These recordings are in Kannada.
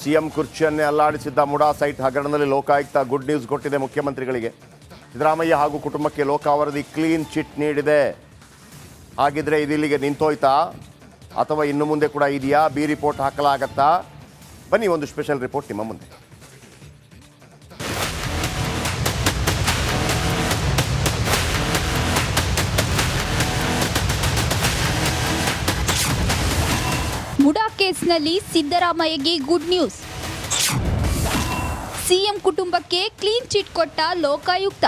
ಸಿಎಂ ಕುರ್ಚಿಯನ್ನೇ ಅಲ್ಲಾಡಿಸಿದ್ದ ಮುಡಾ ಸೈಟ್ ಹಗರಣದಲ್ಲಿ ಲೋಕಾಯುಕ್ತ ಗುಡ್ ನ್ಯೂಸ್ ಕೊಟ್ಟಿದೆ ಮುಖ್ಯಮಂತ್ರಿಗಳಿಗೆ. ಸಿದ್ದರಾಮಯ್ಯ ಹಾಗೂ ಕುಟುಂಬಕ್ಕೆ ಲೋಕ ಕ್ಲೀನ್ ಚಿಟ್ ನೀಡಿದೆ. ಹಾಗಿದ್ರೆ ಇದಿಲ್ಲಿಗೆ ನಿಂತೋಯ್ತಾ? ಅಥವಾ ಇನ್ನು ಮುಂದೆ ಕೂಡ ಇದೆಯಾ? ಬಿ ರಿಪೋರ್ಟ್ ಹಾಕಲಾಗತ್ತಾ? ಬನ್ನಿ ಒಂದು ಸ್ಪೆಷಲ್ ರಿಪೋರ್ಟ್ ನಿಮ್ಮ ಮುಂದೆ. ಮುಡಾ ಕೇಸ್ನಲ್ಲಿ ಸಿದ್ದರಾಮಯ್ಯಗೆ ಗುಡ್ ನ್ಯೂಸ್ ಸಿಎಂ ಕುಟುಂಬಕ್ಕೆ ಕ್ಲೀನ್ ಚಿಟ್ ಕೊಟ್ಟ ಲೋಕಾಯುಕ್ತ.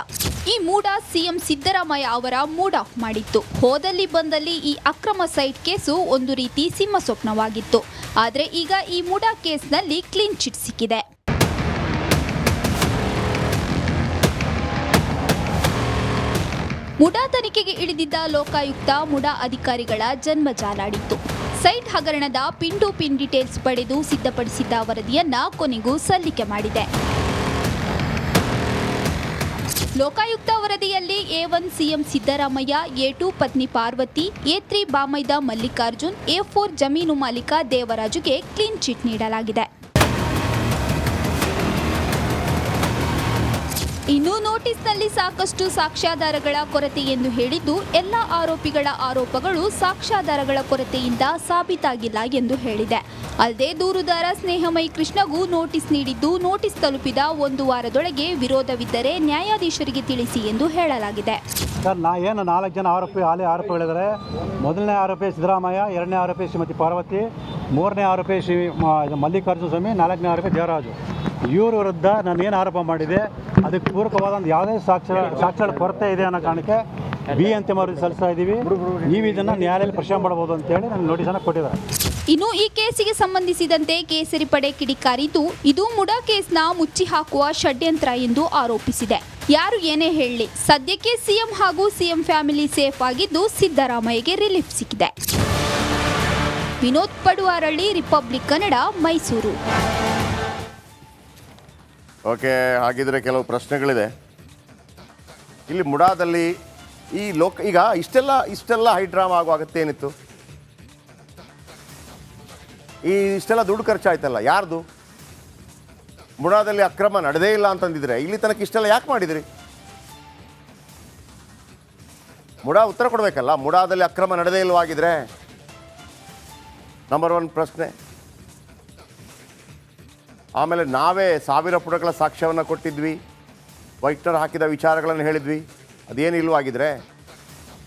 ಈ ಮೂಡ ಸಿಎಂ ಸಿದ್ದರಾಮಯ್ಯ ಅವರ ಮೂಡ್ ಆಫ್ ಮಾಡಿತ್ತು. ಹೋದಲ್ಲಿ ಬಂದಲ್ಲಿ ಈ ಅಕ್ರಮ ಸೈಟ್ ಕೇಸು ಒಂದು ರೀತಿ ಸಿಂಹ ಸ್ವಪ್ನವಾಗಿತ್ತು ಆದರೆ ಈಗ ಈ ಮೂಡ ಕೇಸ್ನಲ್ಲಿ ಕ್ಲೀನ್ ಚಿಟ್ ಸಿಕ್ಕಿದೆ. ಮುಡಾ ತನಿಖೆಗೆ ಇಳಿದಿದ್ದ ಲೋಕಾಯುಕ್ತ, ಮುಡಾ ಅಧಿಕಾರಿಗಳ ಜನ್ಮ ಜಾಲಾಡಿತ್ತು ಸೈಟ್ ಹಗರಣದ ಪಿನ್ ಟು ಪಿನ್ ಡೀಟೇಲ್ಸ್ ಪಡೆದು ಸಿದ್ಧಪಡಿಸಿದ್ದ ವರದಿಯನ್ನ ಕೊನೆಗೂ ಸಲ್ಲಿಕೆ ಮಾಡಿದೆ. ಲೋಕಾಯುಕ್ತ ವರದಿಯಲ್ಲಿ A one CM Siddaramaiah, A two ಪತ್ನಿ ಪಾರ್ವತಿ, ಎ ತ್ರೀ ಬಾಮೈದ ಮಲ್ಲಿಕಾರ್ಜುನ್, ಎ ಫೋರ್ ಜಮೀನು ಮಾಲೀಕ ದೇವರಾಜುಗೆ ಕ್ಲೀನ್ ಚಿಟ್ ನೀಡಲಾಗಿದೆ. ಇನ್ನು ನೋಟಿಸ್ನಲ್ಲಿ ಸಾಕಷ್ಟು ಸಾಕ್ಷ್ಯಾಧಾರಗಳ ಕೊರತೆ ಎಂದು ಹೇಳಿದ್ದು, ಎಲ್ಲ ಆರೋಪಿಗಳ ಆರೋಪಗಳು ಸಾಕ್ಷ್ಯಾಧಾರಗಳ ಕೊರತೆಯಿಂದ ಸಾಬೀತಾಗಿಲ್ಲ ಎಂದು ಹೇಳಿದೆ. ಅಲ್ಲದೆ ದೂರುದಾರ ಸ್ನೇಹಮಯಿ ಕೃಷ್ಣಗೂ ನೋಟಿಸ್ ನೀಡಿದ್ದು, ನೋಟಿಸ್ ತಲುಪಿದ ಒಂದು ವಾರದೊಳಗೆ ವಿರೋಧವಿದ್ದರೆ ನ್ಯಾಯಾಧೀಶರಿಗೆ ತಿಳಿಸಿ ಎಂದು ಹೇಳಲಾಗಿದೆ. ಸರ್, ನಾ ಏನು ನಾಲ್ಕು ಜನ ಆರೋಪಿ ಹಾಲಿ ಆರೋಪಿಗಳಿದ್ದಾರೆ ಮೊದಲನೇ ಆರೋಪಿ ಸಿದ್ದರಾಮಯ್ಯ, ಎರಡನೇ ಆರೋಪಿ ಶ್ರೀಮತಿ ಪಾರ್ವತಿ, ಮೂರನೇ ಆರೋಪಿ ಶ್ರೀ ಮಲ್ಲಿಕಾರ್ಜುನ ಸ್ವಾಮಿ, ನಾಲ್ಕನೇ ಆರೋಪಿ ದೇವರಾಜು ಇವ್ರ ವಿರುದ್ಧ ನಾನು ಏನು ಆರೋಪ ಮಾಡಿದೆ, ಅದಕ್ಕೆ ಪೂರಕವಾದಂಥ ಯಾವುದೇ ಸಾಕ್ಷ್ಯ, ಸಾಕ್ಷ್ಯಗಳ ಕೊರತೆ ಇದೆ ಅನ್ನೋ ಕಾರಣಕ್ಕೆ ಬಿ ಅಂತ ವರದಿ ಸಲ್ಲಿಸ್ತಾ ಇದ್ದೀವಿ. ನೀವು ಇದನ್ನು ನ್ಯಾಯಾಲಯದಲ್ಲಿ ಪ್ರಶ್ನೆ ಮಾಡ್ಬೋದು ಅಂತೇಳಿ ನನಗೆ ನೋಟಿಸನ್ನು ಕೊಟ್ಟಿದ್ದಾರೆ. ಇನ್ನು ಈ ಕೇಸಿಗೆ ಸಂಬಂಧಿಸಿದಂತೆ ಕೇಸರಿ ಪಡೆ ಕಿಡಿಕಾರಿದ್ದು, ಇದು ಮುಡಾ ಕೇಸ್ನ ಮುಚ್ಚಿ ಹಾಕುವ ಷಡ್ಯಂತ್ರ ಎಂದು ಆರೋಪಿಸಿದೆ. ಯಾರು ಏನೇ ಹೇಳಲಿ ಸದ್ಯಕ್ಕೆ ಸಿಎಂ ಹಾಗೂ ಸಿಎಂ ಫ್ಯಾಮಿಲಿ ಸೇಫ್ ಆಗಿದ್ದು ಸಿದ್ದರಾಮಯ್ಯಗೆ ರಿಲೀಫ್ ಸಿಕ್ಕಿದೆ. ವಿನೋದ್ ಪಡುವಾರಳ್ಳಿ, ರಿಪಬ್ಲಿಕ್ ಕನ್ನಡ, ಮೈಸೂರು. ಓಕೆ, ಹಾಗಿದ್ರೆ ಕೆಲವು ಪ್ರಶ್ನೆಗಳಿದೆ. ಇಲ್ಲಿ ಮುಡಾದಲ್ಲಿ ಈ ಲೋಕ, ಈಗ ಇಷ್ಟೆಲ್ಲ ಇಷ್ಟೆಲ್ಲ ಹೈಡ್ರಾಮಾ ಆಗೋ ಏನಿತ್ತು? ಈ ಇಷ್ಟೆಲ್ಲ ದುಡ್ಡು ಖರ್ಚಾಯ್ತಲ್ಲ, ಯಾರ್ದು? ಮುಡಾದಲ್ಲಿ ಅಕ್ರಮ ನಡೆದೇ ಇಲ್ಲ ಅಂತಂದಿದ್ರೆ, ಇಲ್ಲಿ ತನಕ ಇಷ್ಟೆಲ್ಲ ಯಾಕೆ ಮಾಡಿದ್ರಿ? ಮುಡಾ ಉತ್ತರ ಕೊಡಬೇಕಲ್ಲ, ಮುಡಾದಲ್ಲಿ ಅಕ್ರಮ ನಡೆದೇ ಇಲ್ಲವಾಗಿದ್ರೆ ನಂಬರ್ ಒನ್ ಪ್ರಶ್ನೆ. ಆಮೇಲೆ ನಾವೇ ಸಾವಿರ ಪುಟಗಳ ಸಾಕ್ಷ್ಯವನ್ನು ಕೊಟ್ಟಿದ್ವಿ. ವೈಟ್ನರ್ ಹಾಕಿದ ವಿಚಾರಗಳನ್ನು ಹೇಳಿದ್ವಿ. ಅದೇನು ಆಗಿದ್ರೆ,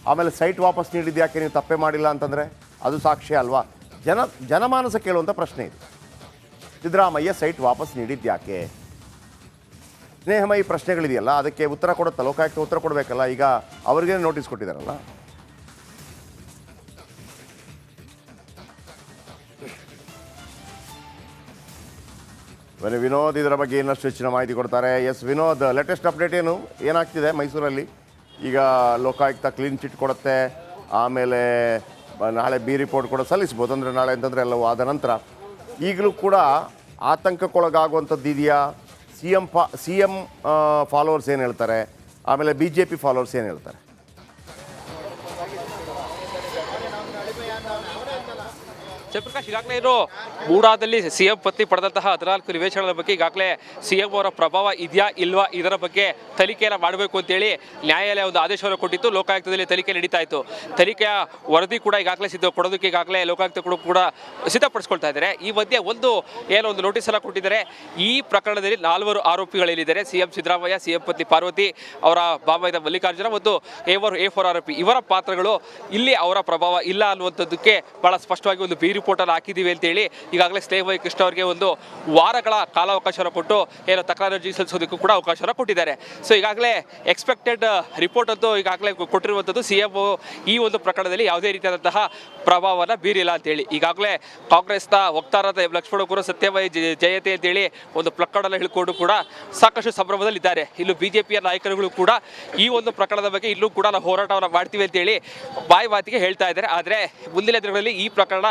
ಆಮೇಲೆ ಸೈಟ್ ವಾಪಸ್ ನೀಡಿದ್ದು ಯಾಕೆ ನೀವು ತಪ್ಪೇ ಮಾಡಿಲ್ಲ ಅಂತಂದರೆ, ಅದು ಸಾಕ್ಷ್ಯ ಅಲ್ವಾ? ಜನ, ಜನಮಾನಸ ಕೇಳುವಂಥ ಪ್ರಶ್ನೆ ಇದು. ಸಿದ್ದರಾಮಯ್ಯ ಸೈಟ್ ವಾಪಸ್ ನೀಡಿದ್ದು ಯಾಕೆ? ಸ್ನೇಹಮಯಿ ಪ್ರಶ್ನೆಗಳಿದೆಯಲ್ಲ, ಅದಕ್ಕೆ ಉತ್ತರ ಕೊಡುತ್ತಾ, ಲೋಕಾಯುಕ್ತ ಉತ್ತರ ಕೊಡಬೇಕಲ್ಲ, ಈಗ ಅವ್ರಿಗೇನು ನೋಟಿಸ್ ಕೊಟ್ಟಿದ್ದಾರಲ್ಲ. ವಿನೋದ್ ಇದರ ಬಗ್ಗೆ ಇನ್ನಷ್ಟು ಹೆಚ್ಚಿನ ಮಾಹಿತಿ ಕೊಡ್ತಾರೆ. ಎಸ್ ವಿನೋದ್ ಲೇಟೆಸ್ಟ್ ಅಪ್ಡೇಟ್ ಏನು? ಏನಾಗ್ತಿದೆ ಮೈಸೂರಲ್ಲಿ? ಈಗ ಲೋಕಾಯುಕ್ತ ಕ್ಲೀನ್ ಚಿಟ್ ಕೊಡುತ್ತೆ. ಆಮೇಲೆ ನಾಳೆ ಬಿ ರಿಪೋರ್ಟ್ ಕೂಡ ಸಲ್ಲಿಸ್ಬೋದು ಅಂದರೆ ನಾಳೆ ಅಂತಂದರೆ ಎಲ್ಲವೂ ಆದ ನಂತರ. ಈಗಲೂ ಕೂಡ ಆತಂಕಕ್ಕೊಳಗಾಗುವಂಥದ್ದು ಇದೆಯಾ? ಸಿ ಎಂ ಫಾ ಸಿ ಎಂ ಫಾಲೋವರ್ಸ್ ಏನು ಹೇಳ್ತಾರೆ? ಆಮೇಲೆ ಬಿ ಜೆ ಪಿ ಫಾಲೋವರ್ಸ್ ಏನು ಹೇಳ್ತಾರೆ? ಜಯಪ್ರಕಾಶ್ ಈಗಾಗಲೇ ಏನು ಮೂಡಾದಲ್ಲಿ ಸಿಎಂ ಪತ್ನಿ ಪಡೆದಂತಹ ಹದಿನಾಲ್ಕು ನಿವೇಶನಗಳ ಬಗ್ಗೆ ಈಗಾಗಲೇ ಸಿಎಂ ಅವರ ಪ್ರಭಾವ ಇದೆಯಾ ಇಲ್ವಾ ಇದರ ಬಗ್ಗೆ ತನಿಖೆಯನ್ನು ಮಾಡಬೇಕು ಅಂತೇಳಿ ನ್ಯಾಯಾಲಯ ಒಂದು ಆದೇಶವನ್ನು ಕೊಟ್ಟಿತ್ತು. ಲೋಕಾಯುಕ್ತದಲ್ಲಿ ತನಿಖೆ ನಡೀತಾ ಇತ್ತು. ತನಿಖೆಯ ವರದಿ ಕೂಡ ಈಗಾಗಲೇ ಸಿದ್ಧ ಕೊಡೋದಕ್ಕೆ ಈಗಾಗಲೇ ಲೋಕಾಯುಕ್ತ ಕೂಡ ಕೂಡ ಸಿದ್ಧಪಡಿಸ್ಕೊಳ್ತಾ ಇದ್ದಾರೆ. ಈ ಮಧ್ಯೆ ಒಂದು ಏನೋ ಒಂದು ನೋಟಿಸ್ ಎಲ್ಲ ಕೊಟ್ಟಿದ್ದಾರೆ. ಈ ಪ್ರಕರಣದಲ್ಲಿ ನಾಲ್ವರು ಆರೋಪಿಗಳೇನಿದ್ದಾರೆ ಸಿಎಂ ಸಿದ್ದರಾಮಯ್ಯ ಸಿಎಂ ಪತ್ನಿ ಪಾರ್ವತಿ, ಅವರ ಬಾಬಾಯ್ದ ಮಲ್ಲಿಕಾರ್ಜುನ ಮತ್ತು ಎ ಫೋರ್ ಆರೋಪಿ. ಇವರ ಪಾತ್ರಗಳು ಇಲ್ಲಿ ಅವರ ಪ್ರಭಾವ ಇಲ್ಲ ಅನ್ನುವಂಥದ್ದಕ್ಕೆ ಬಹಳ ಸ್ಪಷ್ಟವಾಗಿ ಒಂದು ಬಿ ರಿಪೋರ್ಟ್ ಪೋರ್ಟಲ್ ಹಾಕಿದ್ದೀವಿ ಅಂತೇಳಿ ಈಗಾಗಲೇ ಸ್ನೇಹಮಯಿ ಕೃಷ್ಣ ಅವರಿಗೆ ಒಂದು ವಾರಗಳ ಕಾಲಾವಕಾಶ ಕೊಟ್ಟು, ಏನೋ ತಕರಾರು ಸಲ್ಲಿಸೋದಕ್ಕೂ ಕೂಡ ಅವಕಾಶ ಕೊಟ್ಟಿದ್ದಾರೆ. ಸೊ ಈಗಾಗಲೇ ಎಕ್ಸ್ಪೆಕ್ಟೆಡ್ ರಿಪೋರ್ಟ್ ಅಂತೂ ಈಗಾಗಲೇ ಕೊಟ್ಟಿರುವಂಥದ್ದು ಸಿ ಎಂ ಈ ಒಂದು ಪ್ರಕರಣದಲ್ಲಿ ಯಾವುದೇ ರೀತಿಯಾದಂತಹ ಪ್ರಭಾವವನ್ನು ಬೀರಿಲ್ಲ ಅಂತೇಳಿ. ಈಗಾಗಲೇ ಕಾಂಗ್ರೆಸ್ನ ವಕ್ತಾರದ ಲಕ್ಷ್ಮಣ ಗುರು ಸತ್ಯಮಯ ಜ- ಜಯತೆ ಅಂತೇಳಿ ಒಂದು ಪ್ರಕರಣ ಹೇಳಿಕೊಂಡು ಕೂಡ ಸಾಕಷ್ಟು ಸಂಭ್ರಮದಲ್ಲಿದ್ದಾರೆ. ಇನ್ನು ಪಿಯ ನಾಯಕರುಗಳು ಕೂಡ ಈ ಒಂದು ಪ್ರಕರಣದ ಬಗ್ಗೆ ಇಲ್ಲೂ ಕೂಡ ನಾವು ಹೋರಾಟವನ್ನು ಮಾಡ್ತೀವಿ ಅಂತೇಳಿ ಬಾಯಿ ಮಾತಿಗೆ ಹೇಳ್ತಾ ಇದ್ದಾರೆ. ಆದರೆ ಮುಂದಿನ ದಿನಗಳಲ್ಲಿ ಈ ಪ್ರಕರಣ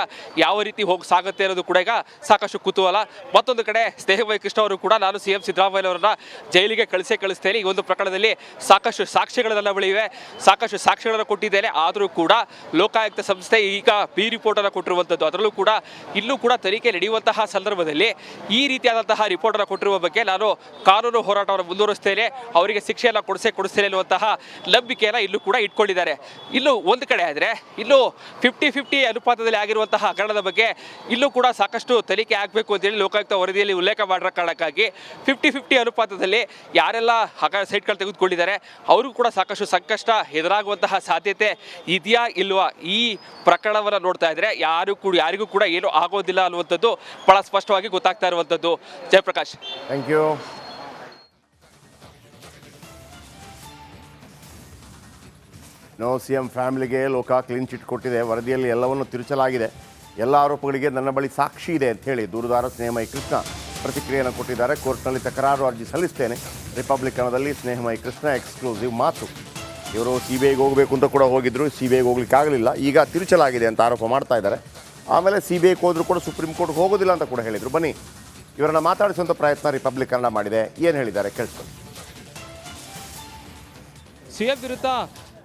ಯಾವ ರೀತಿ ಹೋಗಿ ಸಾಗುತ್ತೆ ಅನ್ನೋದು ಕೂಡ ಈಗ ಸಾಕಷ್ಟು ಕುತೂಹಲ. ಮತ್ತೊಂದು ಕಡೆ ಸ್ನೇಹಮಯ ಕೃಷ್ಣ ಅವರು ಕೂಡ ನಾನು ಸಿ ಎಂ ಸಿದ್ದರಾಮಯ್ಯ ಅವರನ್ನ ಜೈಲಿಗೆ ಕಳಿಸೇ ಕಳಿಸ್ತೇನೆ. ಈ ಒಂದು ಪ್ರಕರಣದಲ್ಲಿ ಸಾಕಷ್ಟು ಸಾಕ್ಷ್ಯಗಳೆಲ್ಲ ಬೆಳೆಯಿವೆ ಸಾಕಷ್ಟು ಸಾಕ್ಷ್ಯಗಳನ್ನು ಕೊಟ್ಟಿದ್ದೇನೆ. ಆದರೂ ಕೂಡ ಲೋಕಾಯುಕ್ತ ಸಂಸ್ಥೆ ಈಗ ಬಿ ರಿಪೋರ್ಟ್ ಅನ್ನು ಕೊಟ್ಟಿರುವಂಥದ್ದು. ಅದರಲ್ಲೂ ಕೂಡ ಇಲ್ಲೂ ಕೂಡ ತನಿಖೆ ನಡೆಯುವಂತಹ ಸಂದರ್ಭದಲ್ಲಿ ಈ ರೀತಿಯಾದಂತಹ ರಿಪೋರ್ಟ್ ಅನ್ನು ಕೊಟ್ಟಿರುವ ಬಗ್ಗೆ ನಾನು ಕಾನೂನು ಹೋರಾಟವನ್ನು ಮುಂದುವರಿಸ್ತೇನೆ. ಅವರಿಗೆ ಶಿಕ್ಷೆಯನ್ನು ಕೊಡಿಸೇ ಕೊಡಿಸ್ತೇನೆ ಎನ್ನುವಂತಹ ನಂಬಿಕೆಯನ್ನು ಇಲ್ಲೂ ಕೂಡ ಇಟ್ಕೊಂಡಿದ್ದಾರೆ. ಇಲ್ಲೂ ಒಂದು ಕಡೆ ಆದರೆ ಇಲ್ಲೂ ಫಿಫ್ಟಿ ಫಿಫ್ಟಿ ಅನುಪಾತದಲ್ಲಿ ಆಗಿರುವಂತಹ ಹಗರಣದ ಬಗ್ಗೆ ಇಲ್ಲೂ ಕೂಡ ಸಾಕಷ್ಟು ತನಿಖೆ ಆಗಬೇಕು ಅಂತೇಳಿ ಲೋಕಾಯುಕ್ತ ವರದಿಯಲ್ಲಿ ಉಲ್ಲೇಖ ಮಾಡಿರೋ ಕಾರಣಕ್ಕಾಗಿ ಫಿಫ್ಟಿ ಫಿಫ್ಟಿ ಅನುಪಾತದಲ್ಲಿ ಯಾರೆಲ್ಲ ಸೈಟ್ಗಳು ತೆಗೆದುಕೊಂಡಿದ್ದಾರೆ ಅವರು ಕೂಡ ಸಾಕಷ್ಟು ಸಂಕಷ್ಟ ಎದುರಾಗುವಂತಹ ಸಾಧ್ಯತೆ ಇದೆಯಾ ಇಲ್ವಾ? ಈ ಪ್ರಕರಣವನ್ನು ನೋಡ್ತಾ ಇದ್ರೆ ಯಾರು ಕೂಡ, ಯಾರಿಗೂ ಕೂಡ ಏನು ಆಗೋದಿಲ್ಲ ಅನ್ನುವಂಥದ್ದು ಬಹಳ ಸ್ಪಷ್ಟವಾಗಿ ಗೊತ್ತಾಗ್ತಾ ಇರುವಂಥದ್ದು. Jayaprakash. Thank you no C M ಫ್ಯಾಮಿಲಿಗೆ ಲೋಕ ಕ್ಲೀನ್ ಚಿಟ್ ಕೊಟ್ಟಿದೆ. ವರದಿಯಲ್ಲಿ ಎಲ್ಲವನ್ನು ತಿರುಚಲಾಗಿದೆ. ಎಲ್ಲ ಆರೋಪಗಳಿಗೆ ನನ್ನ ಬಳಿ ಸಾಕ್ಷಿ ಇದೆ ಅಂತ ಹೇಳಿ ದೂರುದಾರ ಸ್ನೇಹಮಯಿ ಕೃಷ್ಣ ಪ್ರತಿಕ್ರಿಯೆಯನ್ನು ಕೊಟ್ಟಿದ್ದಾರೆ. ಕೋರ್ಟ್ನಲ್ಲಿ ತಕರಾರು ಅರ್ಜಿ ಸಲ್ಲಿಸ್ತೇನೆ. ರಿಪಬ್ಲಿಕನದಲ್ಲಿ ಸ್ನೇಹಮಯಿ ಕೃಷ್ಣ ಎಕ್ಸ್ಕ್ಲೂಸಿವ್ ಮಾತು. ಇವರು ಸಿ ಬಿ ಐಗೆ ಹೋಗಬೇಕು ಅಂತ ಕೂಡ ಹೋಗಿದ್ದರು ಸಿ ಬಿ ಐಗೆ ಹೋಗ್ಲಿಕ್ಕೆ ಆಗಲಿಲ್ಲ. ಈಗ ತಿರುಚಲಾಗಿದೆ ಅಂತ ಆರೋಪ ಮಾಡ್ತಾ ಇದ್ದಾರೆ. ಆಮೇಲೆ ಸಿ ಬಿ ಐಗೆ ಹೋದರೂ ಕೂಡ ಸುಪ್ರೀಂ ಕೋರ್ಟ್ಗೆ ಹೋಗೋದಿಲ್ಲ ಅಂತ ಕೂಡ ಹೇಳಿದರು. ಬನ್ನಿ, ಇವರನ್ನು ಮಾತಾಡಿಸುವಂಥ ಪ್ರಯತ್ನ ರಿಪಬ್ಲಿಕ್ ಕನ್ನಡ ಮಾಡಿದೆ. ಏನು ಹೇಳಿದ್ದಾರೆ? ಕೇಳಿಸ್ಕೊಂಡು ಎಫ್ ವಿರುದ್ಧ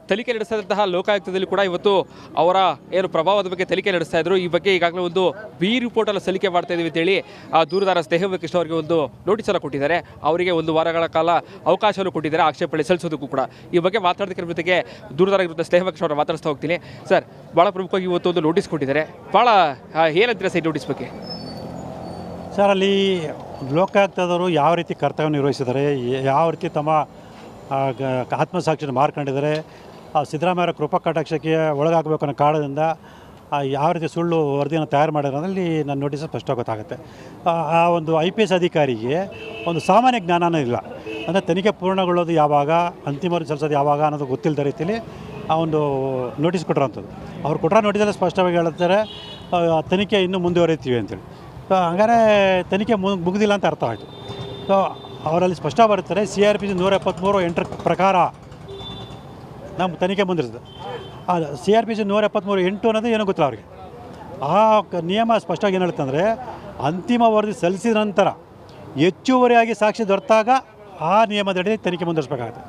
ತನಿಖೆ ನಡೆಸಿದಂತಹ ಲೋಕಾಯುಕ್ತದಲ್ಲಿ ಕೂಡ ಇವತ್ತು ಅವರ ಏನು ಪ್ರಭಾವದ ಬಗ್ಗೆ ತನಿಖೆ ನಡೆಸ್ತಾ ಇದ್ರು. ಈ ಬಗ್ಗೆ ಈಗಾಗಲೇ ಒಂದು ಬಿ ರಿಪೋರ್ಟ್ ಅನ್ನು ಸಲ್ಲಿಕೆ ಮಾಡ್ತಾ ಇದೀವಿ ಅಂತೇಳಿ ಆ, ದೂರದಾರ ಸ್ನೇಹ ಕೃಷ್ಣ ಅವರಿಗೆ ಒಂದು ನೋಟಿಸ್ ಅನ್ನು ಕೊಟ್ಟಿದ್ದಾರೆ. ಅವರಿಗೆ ಒಂದು ವಾರಗಳ ಕಾಲ ಅವಕಾಶವನ್ನು ಕೊಟ್ಟಿದ್ದಾರೆ, ಆಕ್ಷೇಪಣೆ ಸಲ್ಲಿಸೋದಕ್ಕೂ ಕೂಡ. ಈ ಬಗ್ಗೆ ಮಾತಾಡೋದಕ್ಕೆ ಜೊತೆಗೆ ದೂರದಾರ ವಿರುದ್ಧ ಸ್ನೇಹ ಕೃಷ್ಣ ಅವರ ಮಾತಾಡಿಸ್ತಾ ಹೋಗ್ತೀನಿ. ಸರ್ ಭಾಳ ಪ್ರಮುಖವಾಗಿ ಇವತ್ತು ಒಂದು ನೋಟಿಸ್ ಕೊಟ್ಟಿದ್ದಾರೆ. ಭಾಳ ಏನಂತೀರಾ ಸರ್ ನೋಟಿಸ್ ಬಗ್ಗೆ? ಸರ್ ಅಲ್ಲಿ ಲೋಕಾಯುಕ್ತದವರು ಯಾವ ರೀತಿ ಕರ್ತವ್ಯ ನಿರ್ವಹಿಸಿದ್ದಾರೆ, ಯಾವ ರೀತಿ ತಮ್ಮ ಆತ್ಮಸಾಕ್ಷಿನ ಮಾರ್ಕೊಂಡಿದ್ದಾರೆ ಆ ಸಿದ್ದರಾಮಯ್ಯರ ಕೃಪಾ ಒಳಗಾಗಬೇಕು ಅನ್ನೋ ಕಾರಣದಿಂದ ಯಾವ ರೀತಿ ಸುಳ್ಳು ವರದಿಯನ್ನು ತಯಾರು ಮಾಡಿರೋದ್ರಲ್ಲಿ ನನ್ನ ನೋಟಿಸ್ ಸ್ಪಷ್ಟ ಗೊತ್ತಾಗುತ್ತೆ. ಆ, ಒಂದು ಐ ಪಿ ಎಸ್ ಅಧಿಕಾರಿಗೆ ಒಂದು ಸಾಮಾನ್ಯ ಜ್ಞಾನನೂ ಇಲ್ಲ. ಅಂದರೆ ತನಿಖೆ ಪೂರ್ಣಗೊಳ್ಳೋದು ಯಾವಾಗ ಅಂತಿಮ ಸಲ್ಲಿಸೋದು ಯಾವಾಗ ಅನ್ನೋದು ಗೊತ್ತಿಲ್ಲದ ರೀತಿಯಲ್ಲಿ ಆ ಒಂದು ನೋಟಿಸ್ ಕೊಟ್ಟಿರೋಂಥದ್ದು. ಅವ್ರು ಕೊಟ್ಟಿರೋ ನೋಟಿಸಲ್ಲಿ ಸ್ಪಷ್ಟವಾಗಿ ಹೇಳ್ತಾರೆ ತನಿಖೆ ಇನ್ನೂ ಮುಂದುವರಿತೀವಿ ಅಂತೇಳಿ. ಸೊ ಹಂಗಾರೆ ತನಿಖೆ ಮುಗಿದಿಲ್ಲ ಅಂತ ಅರ್ಥ ಆಯಿತು. ಸೊ ಅವರಲ್ಲಿ ಸ್ಪಷ್ಟ ಬರುತ್ತಾರೆ ಸಿ ಆರ್ ಪಿ ಸಿ ನೂರ ಎಪ್ಪತ್ತ್ಮೂರು ಎಂಟರ ಪ್ರಕಾರ ನಮ್ಮ ತನಿಖೆ ಮುಂದಿರ್ತದೆ. ಆ ಸಿ ಆರ್ ಪಿ ಸಿ ನೂರ ಎಪ್ಪತ್ತ್ಮೂರು ಎಂಟು ಅನ್ನೋದು ಏನೋ ಗೊತ್ತಿಲ್ಲ ಅವ್ರಿಗೆ. ಆ ನಿಯಮ ಸ್ಪಷ್ಟವಾಗಿ ಏನು ಹೇಳುತ್ತಂದರೆ, ಅಂತಿಮ ವರದಿ ಸಲ್ಲಿಸಿದ ನಂತರ ಹೆಚ್ಚುವರಿಯಾಗಿ ಸಾಕ್ಷಿ ದೊರೆತಾಗ ಆ ನಿಯಮದಡಿ ತನಿಖೆ ಮುಂದುವರಿಸಬೇಕಾಗುತ್ತೆ.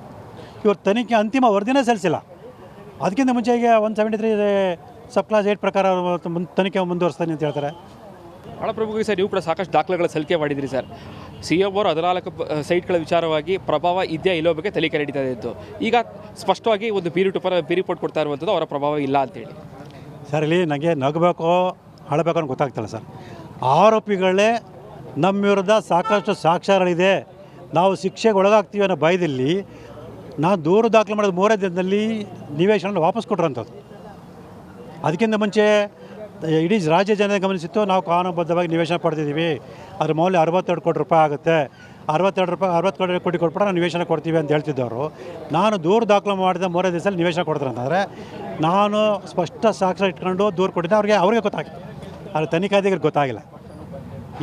ಇವರು ತನಿಖೆ, ಅಂತಿಮ ವರದಿನೇ ಸಲ್ಲಿಸಿಲ್ಲ. ಅದಕ್ಕಿಂತ ಮುಂಚೆಗೆ one seventy three sub clause eight ಪ್ರಕಾರ ತನಿಖೆ ಮುಂದುವರಿಸ್ತಾನೆ ಅಂತ ಹೇಳ್ತಾರೆ. ಭಾಳ ಪ್ರಮುಖವಾಗಿ ಸರ್ ನೀವು ಕೂಡ ಸಾಕಷ್ಟು ದಾಖಲೆಗಳ ಸಲ್ಲಿಕೆ ಮಾಡಿದ್ರಿ ಸರ್. ಸಿ ಅವರು ಹದಿನಾಲ್ಕು ಸೈಟ್ಗಳ ವಿಚಾರವಾಗಿ ಪ್ರಭಾವ ಇದೆಯಾ ಇಲ್ಲೋ ಬಗ್ಗೆ ತನಿಖೆ ನಡೀತಾ ಇತ್ತು. ಈಗ ಸ್ಪಷ್ಟವಾಗಿ ಒಂದು ಬಿ ಟು ಬಿ ರಿಪೋರ್ಟ್ ಕೊಡ್ತಾ ಇರುವಂಥದ್ದು ಅವರ ಪ್ರಭಾವ ಇಲ್ಲ ಅಂತೇಳಿ ಸರ್, ಇಲ್ಲಿ ನನಗೆ ನಗಬೇಕೋ ಹಳಬೇಕೋ ಅಂತ ಗೊತ್ತಾಗ್ತಿಲ್ಲ ಸರ್. ಆರೋಪಿಗಳೇ ನಮ್ಮ ವಿರುದ್ಧ ಸಾಕಷ್ಟು ಸಾಕ್ಷ್ಯಗಳಿದೆ. ನಾವು ಶಿಕ್ಷೆಗೆ ಒಳಗಾಗ್ತೀವಿ ಅನ್ನೋ ಭಯದಲ್ಲಿ ನಾನು ದೂರು ದಾಖಲೆ ಮಾಡಿದ ಮೂರೇ ದಿನದಲ್ಲಿ ನಿವೇಶನ ವಾಪಸ್ ಕೊಟ್ರಂಥದ್ದು ಅದಕ್ಕಿಂತ ಮುಂಚೆ ಇಡೀ ರಾಜ್ಯ ಜನ ಗಮನಿಸಿತ್ತು, ನಾವು ಕಾನೂನುಬದ್ಧವಾಗಿ ನಿವೇಶನ ಪಡೆದಿದ್ದೀವಿ. ಅದ್ರ ಮೌಲ್ಯ ಅರವತ್ತೆರಡು ಕೋಟಿ ರೂಪಾಯಿ ಆಗುತ್ತೆ. ಅರವತ್ತೆರಡು ರೂಪಾಯಿ ಅರವತ್ತು ಕೋಟಿ ಕೋಟಿ ಕೊಟ್ಬಿಟ್ರೆ ನಾವು ನಿವೇಶನ ಕೊಡ್ತೀವಿ ಅಂತ ಹೇಳ್ತಿದ್ದವರು. ನಾನು ದೂರು ದಾಖಲೆ ಮಾಡಿದ ಮೂರೇ ದಿವಸದಲ್ಲಿ ನಿವೇಶನ ಕೊಡ್ತಾರೆ ಅಂತಂದರೆ, ನಾನು ಸ್ಪಷ್ಟ ಸಾಕ್ಷಿ ಇಟ್ಕೊಂಡು ದೂರು ಕೊಟ್ಟಿದ್ದೆ. ಅವ್ರಿಗೆ ಅವ್ರಿಗೆ ಗೊತ್ತಾಗಿತ್ತು ಆದರೆ ತನಿಖಾಧಿಕಾರಿಗೆ ಗೊತ್ತಾಗಿಲ್ಲ.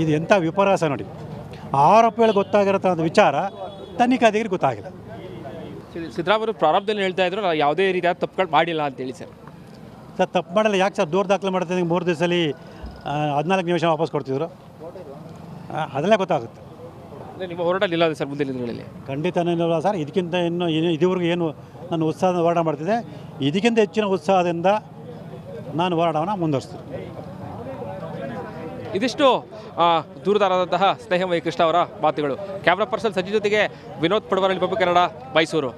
ಇದು ಎಂಥ ವಿಪರ್ಯಾಸ ನೋಡಿ. ಆರೋಪಿಗಳಿಗೆ ಗೊತ್ತಾಗಿರೋ ವಿಚಾರ ತನಿಖಾಧಿಕಾರಿಗೆ ಗೊತ್ತಾಗಿಲ್ಲ. ಸಿದ್ದರಾಮಯ್ಯ ಪ್ರಾರಂಭದಲ್ಲಿ ಹೇಳ್ತಾ ಇದ್ರು ಯಾವುದೇ ರೀತಿಯಾದ ತಪ್ಪುಗಳು ಮಾಡಿಲ್ಲ ಅಂತೇಳಿ ಸರ್. ಸರ್ ತಪ್ಪು ಮಾಡಲ್ಲ. ಯಾಕೆ ಸರ್ ದೂರ ದಾಖಲೆ ಮಾಡ್ತೀನಿ ಮೂರು ದಿವಸಲ್ಲಿ ಹದಿನಾಲ್ಕು ನಿಮಿಷ ವಾಪಸ್ ಕೊಡ್ತಿದ್ರು. ಅದನ್ನೇ ಅದೆಲ್ಲ ಗೊತ್ತಾಗುತ್ತೆ. ಅಂದ್ರೆ ನಿಮ್ಮ ಹೋರಾಟಲ್ಲಿ ಇಲ್ಲ ಸರ್ ಮುಂದಿನ ದಿನಗಳಲ್ಲಿ? ಖಂಡಿತನೇನಿಲ್ಲ ಸರ್. ಇದಕ್ಕಿಂತ ಇನ್ನು ಏನು ಇದುವರೆಗೂ ಏನು ನಾನು ಉತ್ಸಾಹದ ಹೋರಾಟ ಮಾಡ್ತಿದ್ದೆ. ಇದಕ್ಕಿಂತ ಹೆಚ್ಚಿನ ಉತ್ಸಾಹದಿಂದ ನಾನು ಹೋರಾಟವನ್ನು ಮುಂದುವರಿಸ್ತೀನಿ. ಇದಿಷ್ಟು ದೂರದಾರಾದಂತಹ ಸ್ನೇಹಮಯಿ ಕೃಷ್ಣ ಅವರ ಮಾತುಗಳು. ಕ್ಯಾಮ್ರಾ ಪರ್ಸನ್ ಸಂಜೆ ಜೊತೆಗೆ ವಿನೋದ್ ಪಡವರಳ್ಳಿ ಪಬ್ಬ ಕನ್ನಡ ಮೈಸೂರು.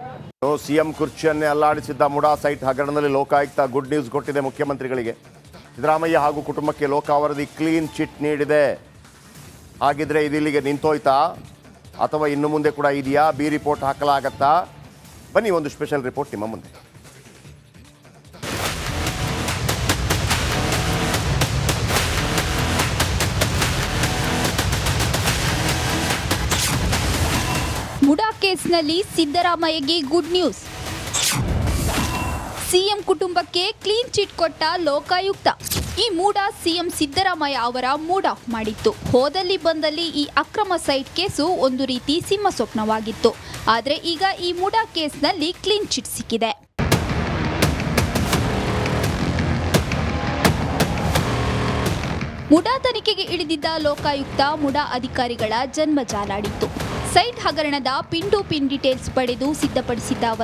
ಸಿಎಂ ಕುರ್ಚಿಯನ್ನೇ ಅಲ್ಲಾಡಿಸಿದ್ದ ಮುಡಾ ಸೈಟ್ ಹಗರಣದಲ್ಲಿ ಲೋಕಾಯುಕ್ತ ಗುಡ್ ನ್ಯೂಸ್ ಕೊಟ್ಟಿದೆ ಮುಖ್ಯಮಂತ್ರಿಗಳಿಗೆ. ಸಿದ್ದರಾಮಯ್ಯ ಹಾಗೂ ಕುಟುಂಬಕ್ಕೆ ಲೋಕ ವರದಿ ಕ್ಲೀನ್ ಚಿಟ್ ನೀಡಿದೆ. ಹಾಗಿದ್ರೆ ಇದಿಲ್ಲಿಗೆ ನಿಂತೋಯ್ತಾ? ಅಥವಾ ಇನ್ನು ಮುಂದೆ ಕೂಡ ಇದೆಯಾ? ಬಿ ರಿಪೋರ್ಟ್ ಹಾಕಲಾಗತ್ತಾ? ಬನ್ನಿ ಒಂದು ಸ್ಪೆಷಲ್ ರಿಪೋರ್ಟ್ ನಿಮ್ಮ ಮುಂದೆ. ಮುಡಾ ಕೇಸ್ನಲ್ಲಿ ಸಿದ್ದರಾಮಯ್ಯಗೆ ಗುಡ್ ನ್ಯೂಸ್. ಸಿಎಂ ಕುಟುಂಬಕ್ಕೆ ಕ್ಲೀನ್ ಚಿಟ್ ಕೊಟ್ಟ ಲೋಕಾಯುಕ್ತ. ಈ ಮೂಡ ಸಿಎಂ ಸಿದ್ದರಾಮಯ್ಯ ಅವರ ಮೂಡ್ ಆಫ್ ಮಾಡಿತ್ತು. ಹೋದಲ್ಲಿ ಬಂದಲ್ಲಿ ಈ ಅಕ್ರಮ ಸೈಟ್ ಕೇಸು ಒಂದು ರೀತಿ ಸಿಂಹ ಸ್ವಪ್ನವಾಗಿತ್ತು ಆದರೆ ಈಗ ಈ ಮೂಡ ಕೇಸ್ನಲ್ಲಿ ಕ್ಲೀನ್ ಚಿಟ್ ಸಿಕ್ಕಿದೆ. ಮುಡಾ ತನಿಖೆಗೆ ಇಳಿದಿದ್ದ ಲೋಕಾಯುಕ್ತ ಮುಡಾ ಅಧಿಕಾರಿಗಳ ಜನ್ಮ ಜಾಲಾಡಿತ್ತು. ಸೈಟ್ ಹಗರಣದ ಪಿನ್ ಟು ಪಿನ್ ಡೀಟೇಲ್ಸ್ ಪಡೆದು ಸಿದ್ಧಪಡಿಸಿದ್ದ ವರದಿ